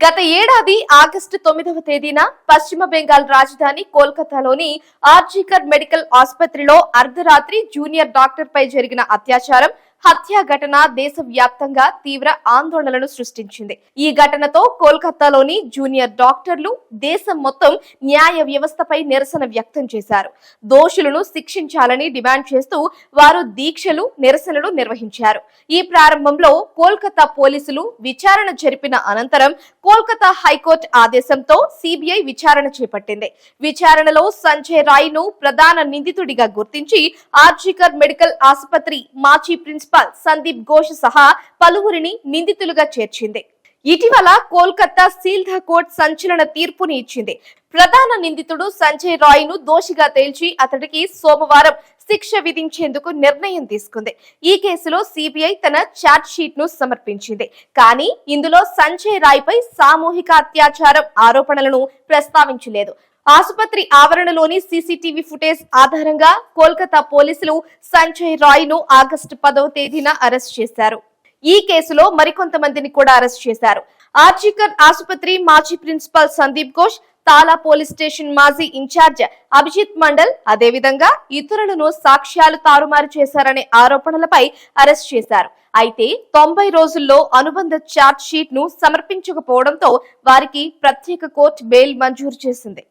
గత ఏడాది ఆగస్టు తొమ్మిదవ తేదీన పశ్చిమ బెంగాల్ రాజధాని కోల్కతాలోని ఆర్జికర్ మెడికల్ ఆసుపత్రిలో అర్ధరాత్రి జూనియర్ డాక్టర్ పై జరిగిన అత్యాచారం హత్య ఘటన దేశవ్యాప్తంగా తీవ్ర ఆందోళనలు సృష్టించింది. ఈ ఘటనతో కోల్కతాలోని జూనియర్ డాక్టర్లు దేశం మొత్తం న్యాయ వ్యవస్థపై నిరసన వ్యక్తం చేశారు. దోషులను శిక్షించాలని డిమాండ్ చేస్తూ వారు దీక్షలు నిరసనలు నిర్వహించారు. ఈ ప్రారంభంలో కోల్కతా పోలీసులు విచారణ జరిపిన అనంతరం కోల్కతా హైకోర్టు ఆదేశంతో సిబిఐ విచారణ చేపట్టింది. విచారణలో సంజయ్ రాయ్ను ప్రధాన నిందితుడిగా గుర్తించి ఆర్జికర్ మెడికల్ ఆసుపత్రి మాజీ ప్రిన్సిపల్ సందీప్ ఘోష్ సహా పలువురిని నిందితులుగా చేర్చింది. ఇటీవల కోల్కతా సీల్దా కోర్ట్ సంచలన తీర్పుని ఇచ్చింది. ప్రధాన నిందితుడు సంజయ్ రాయ్ను దోషిగా తేల్చి అతడికి సోమవారం శిక్ష విధించేందుకు నిర్ణయం తీసుకుంది. ఈ కేసులో సిబిఐ తన ఛార్జ్ షీట్ను సమర్పించింది. కానీ ఇందులో సంజయ్ రాయ్ పై సామూహిక అత్యాచారం ఆరోపణలను ప్రస్తావించలేదు. ఆసుపత్రి ఆవరణలోని సీసీటీవీ ఫుటేజ్ ఆధారంగా కోల్కతా పోలీసులు సంజయ్ రాయ్ను ఆగస్టు పదవ తేదీన అరెస్ట్ చేశారు. ఈ కేసులో మరికొంతమందిని కూడా అరెస్ట్ చేశారు. ఆర్జికర్ ఆసుపత్రి మాజీ principal Sandip Ghosh Tala police station మాజీ ఇన్ఛార్జ్ అభిజిత్ మండల్ అదేవిధంగా ఇతరులను సాక్ష్యాలు తారుమారు చేశారనే ఆరోపణలపై అరెస్ట్ చేశారు. అయితే తొంభై రోజుల్లో అనుబంధ ఛార్జ్ షీట్ను సమర్పించకపోవడంతో వారికి ప్రత్యేక కోర్టు బెయిల్ మంజూరు చేసింది.